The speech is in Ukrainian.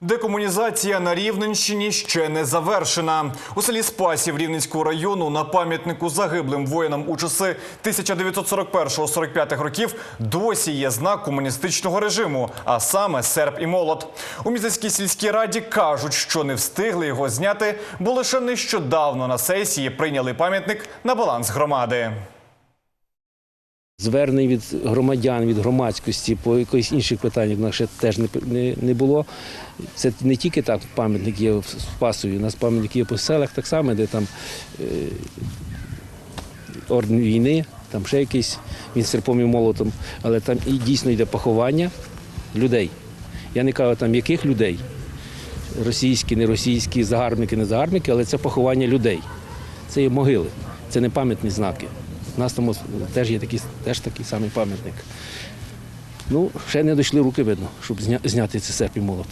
Декомунізація на Рівненщині ще не завершена. У селі Спасів Рівненського району на пам'ятнику загиблим воїнам у часи 1941-45 років досі є знак комуністичного режиму, а саме серп і молот. У місцевській сільській раді кажуть, що не встигли його зняти, бо лише нещодавно на сесії прийняли пам'ятник на баланс громади. Звернень від громадян, від громадськості по якихось інших питаннях нас ще теж не, не, було. Це не тільки так пам'ятник є в Спасові, у нас пам'ятник є по селах так само, де там е, орден війни, там ще якийсь він серпом і молотом, але там і дійсно йде поховання людей. Я не кажу там яких людей, російські, не російські, загарбники, не загарбники, але це поховання людей. Це є могили, це не пам'ятні знаки. У нас там теж є такий, теж такий самий пам'ятник. Ну, ще не дійшли руки, видно, щоб зня- зняти цей серп і молот.